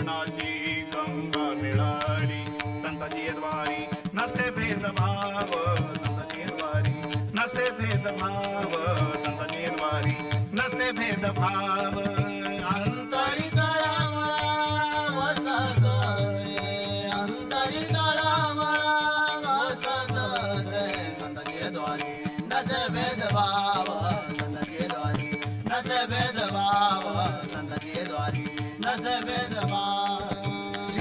चरणाची गंगा मिळाली. संताची द्वारी नसे भेदभाव. संताची द्वारी नसे भेदभाव. संताची द्वारी नसे भेदभाव. अंतरी अंतरी तळामळा द्वारी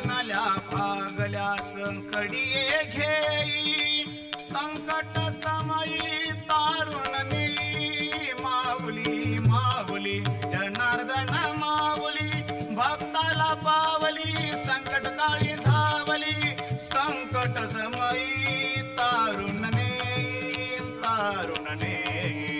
शिनल्या भागल्या संकडिये घेई. संकट समयी तारुण नेई. माऊली माऊली, जनार्दन, माऊली, भक्ताला पावली, संकट काळी धावली. संकट समयी तारुण नेई तारुण नेई.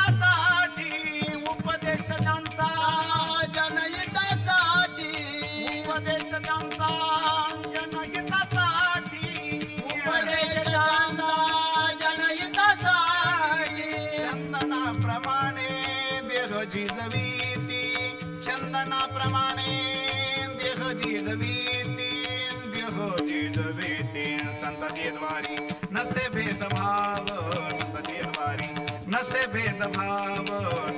द्वारी नसते भेदभाव संतती द्वारी नसते भेदभाव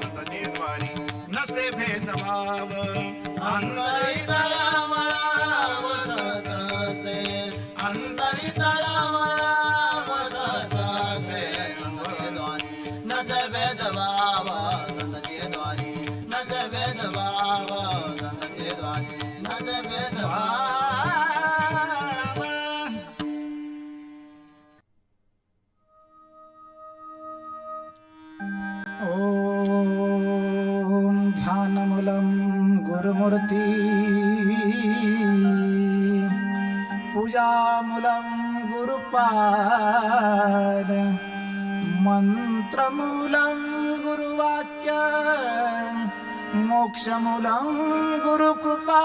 संतती द्वारी नसते भेदभाव. अंतरी तळामळा वसत असे अंतरी वसत असे भेदभाव द्वारी भेदभाव द्वारी भेदभाव. गुरुमूर्ति पूजामूलं गुरुपाद मन्त्रमूलं गुरुवाक्य मोक्षमूलं गुरुकृपा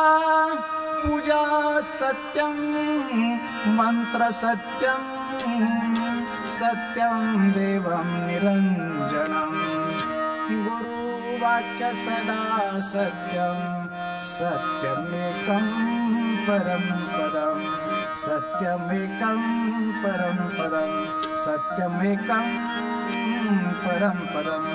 पूजा सत्यं मन्त्रसत्यं सत्यं देवं निरञ्जनम् गुरुवाक्य सदा सत्यं सत्यमेकं परं पदं सत्यमेकं परं पदं सत्यमेकं परं पदम्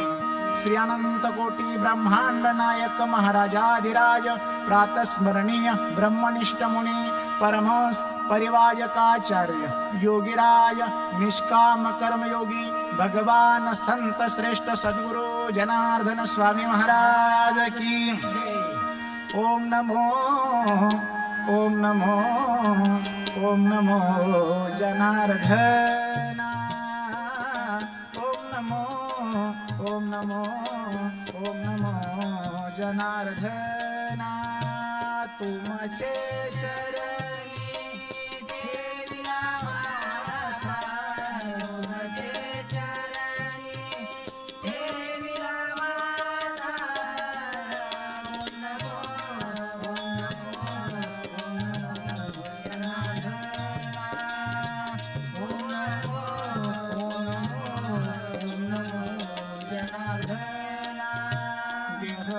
श्री अनंत कोटी ब्रह्मांड नायक महाराजाधिराज प्रातस्मरणीय ब्रह्मनिष्ठ मुनी परमहंस परिवाजकाचार्य योगिराज निष्काम कर्मयोगी भगवान संत श्रेष्ठ सद्गुरु जनार्दन स्वामी महाराज की ওম নমো ওম নমো ওম নমো জনার্ধনা ওম নমো ওম নমো ওম নমো জনার্ধনা তুমচে চরণ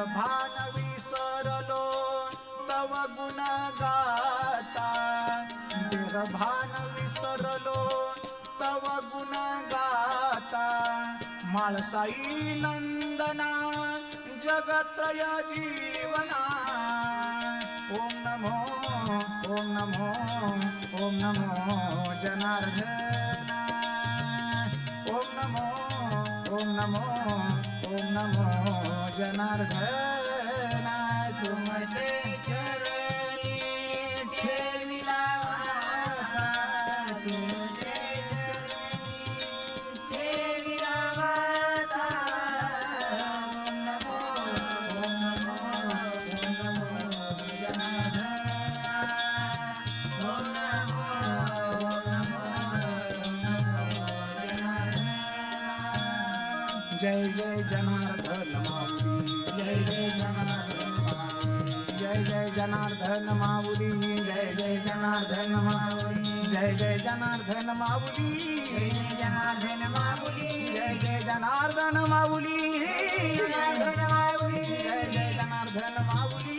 देह भान विसरलो तव गुण गाता देह भान विसरलो तव गुण गाता माळसाई नंदना, जगत्रय जीवना। ओम नमो ओम नमो ओम नमो जनार्दना। ओम नमो ओम नमो ओम नमो जनार्दना तुमचे जय जय जनार्दन माऊली, जय जय जनार्दन जय जय जनार्दन माऊली, जय जय जनार्दन माऊली, जय जय जनार्दन माऊली, जय जय जनार्दन माऊली, जय जय जनार्दन माऊली, जय जय जनार्दन माऊली